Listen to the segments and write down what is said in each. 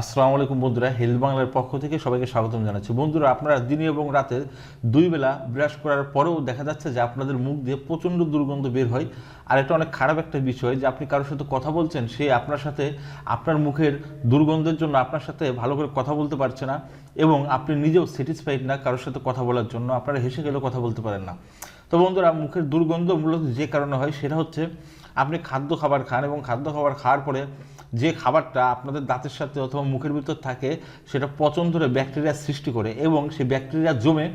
আসসালামু আলাইকুম বন্ধুরা হেলথ বাংলার পক্ষ থেকে সবাইকে স্বাগতম জানাচ্ছি। বন্ধুরা, আপনারা দিনে এবং রাতে দুই বেলা ব্রাশ করার পরেও দেখা যাচ্ছে যে আপনাদের মুখ দিয়ে প্রচণ্ড দুর্গন্ধ বের হয়। আর এটা অনেক খারাপ একটা বিষয় যে আপনি কারোর সাথে কথা বলছেন, সে আপনার সাথে, আপনার মুখের দুর্গন্ধের জন্য আপনার সাথে ভালো করে কথা বলতে পারছে না এবং আপনি নিজেও স্যাটিসফাইড না কারোর সাথে কথা বলার জন্য, আপনারা হেসে গেলেও কথা বলতে পারেন না। তো বন্ধুরা, মুখের দুর্গন্ধ মূলত যে কারণে হয় সেটা হচ্ছে আপনি খাদ্য খাবার খান এবং খাদ্য খাবার খাওয়ার পরে যে খাবারটা আপনাদের দাঁতের সাথে অথবা মুখের ভিতর থাকে, সেটা পচন ধরে ব্যাকটেরিয়া সৃষ্টি করে এবং সেই ব্যাকটেরিয়া জমে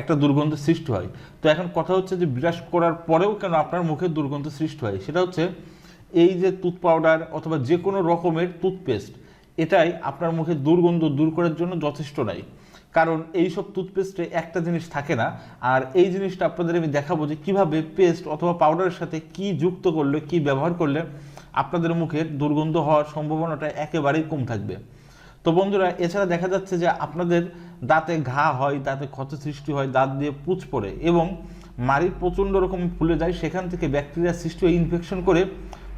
একটা দুর্গন্ধ সৃষ্টি হয়। তো এখন কথা হচ্ছে যে বিরাস করার পরেও কেন আপনার মুখে দুর্গন্ধ সৃষ্টি হয়? সেটা হচ্ছে এই যে টুথ পাউডার অথবা যে কোনো রকমের টুথপেস্ট এটাই আপনার মুখে দুর্গন্ধ দূর করার জন্য যথেষ্ট নয়। কারণ এই সব টুথপেস্টে একটা জিনিস থাকে না, আর এই জিনিসটা আপনাদের আমি দেখাবো যে কীভাবে পেস্ট অথবা পাউডারের সাথে কি যুক্ত করলে, কি ব্যবহার করলে আপনাদের মুখের দুর্গন্ধ হওয়ার সম্ভাবনাটা একেবারেই কম থাকবে। তো বন্ধুরা, এছাড়া দেখা যাচ্ছে যে আপনাদের দাঁতে ঘা হয়, দাঁতে ক্ষত সৃষ্টি হয়, দাঁত দিয়ে পুচ পড়ে এবং মাড়ি প্রচণ্ড রকম ফুলে যায়, সেখান থেকে ব্যাকটেরিয়া সৃষ্টি হয়ে ইনফেকশন করে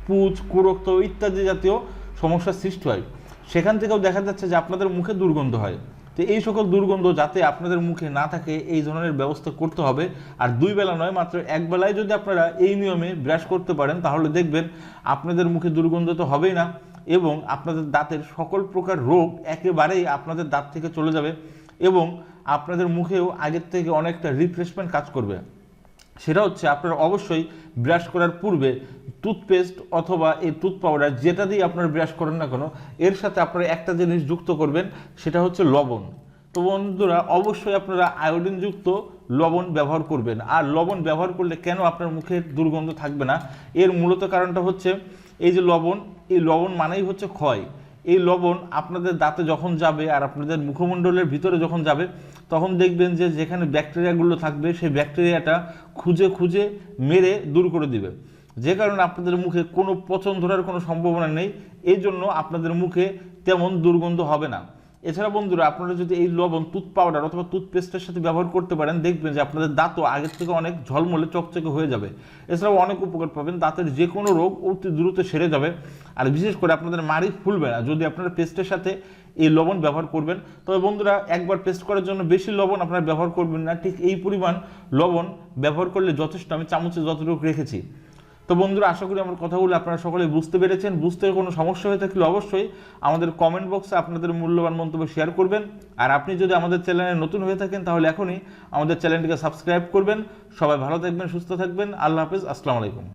পুচ, কুরক্ত ইত্যাদি জাতীয় সমস্যার সৃষ্টি হয়। সেখান থেকেও দেখা যাচ্ছে যে আপনাদের মুখে দুর্গন্ধ হয়। তো এই সকল দুর্গন্ধ যাতে আপনাদের মুখে না থাকে, এই ধরনের ব্যবস্থা করতে হবে। আর দুই বেলা নয়, মাত্র এক বেলায় যদি আপনারা এই নিয়মে ব্রাশ করতে পারেন, তাহলে দেখবেন আপনাদের মুখে দুর্গন্ধ তো হবেই না এবং আপনাদের দাঁতের সকল প্রকার রোগ একেবারেই আপনাদের দাঁত থেকে চলে যাবে এবং আপনাদের মুখেও আগের থেকে অনেকটা রিফ্রেশমেন্ট কাজ করবে। সেটা হচ্ছে আপনারা অবশ্যই ব্রাশ করার পূর্বে টুথপেস্ট অথবা এই টুথ পাউডার যেটা দিয়ে আপনারা ব্রাশ করেন না কেন, এর সাথে আপনারা একটা জিনিস যুক্ত করবেন, সেটা হচ্ছে লবণ। তো বন্ধুরা, অবশ্যই আপনারা আয়োডিনযুক্ত লবণ ব্যবহার করবেন। আর লবণ ব্যবহার করলে কেন আপনার মুখের দুর্গন্ধ থাকবে না? এর মূলত কারণটা হচ্ছে, এই যে লবণ, এই লবণ মানেই হচ্ছে ক্ষয়। এই লবণ আপনাদের দাঁতে যখন যাবে আর আপনাদের মুখমণ্ডলের ভিতরে যখন যাবে, তখন দেখবেন যে যেখানে ব্যাকটেরিয়াগুলো থাকবে, সেই ব্যাকটেরিয়াটা খুঁজে খুঁজে মেরে দূর করে দিবে। যে কারণে আপনাদের মুখে কোনো পচন ধরার কোনো সম্ভাবনা নেই এই জন্য আপনাদের মুখে তেমন দুর্গন্ধ হবে না। এছাড়া বন্ধুরা, আপনারা যদি এই লবণ টুথ পাউডার অথবা টুথপেস্টের সাথে ব্যবহার করতে পারেন, দেখবেন যে আপনাদের দাঁতও আগের থেকে অনেক ঝলমলে চকচকে হয়ে যাবে। এছাড়াও অনেক উপকার পাবেন, দাঁতের যে কোনো রোগ অতি দ্রুত সেরে যাবে। আর বিশেষ করে আপনাদের মাড়ি ফুলবে না, যদি আপনারা পেস্টের সাথে এই লবণ ব্যবহার করবেন। তবে বন্ধুরা, একবার পেস্ট করার জন্য বেশি লবণ আপনারা ব্যবহার করবেন না, ঠিক এই পরিমাণ লবণ ব্যবহার করলে যথেষ্ট, আমি চামচে যতটুকু রেখেছি। তো বন্ধুরা, আশা করি আমার কথাগুলো আপনারা সকলে বুঝতে পেরেছেন। বুঝতে কোনো সমস্যা হয়ে থাকলে অবশ্যই আমাদের কমেন্ট বক্সে আপনাদের মূল্যবান মন্তব্য শেয়ার করবেন। আর আপনি যদি আমাদের চ্যানেলে নতুন হয়ে থাকেন, তাহলে এখনই আমাদের চ্যানেলটিকে সাবস্ক্রাইব করবেন। সবাই ভালো থাকবেন, সুস্থ থাকবেন। আল্লাহ হাফেজ, আসসালামু আলাইকুম।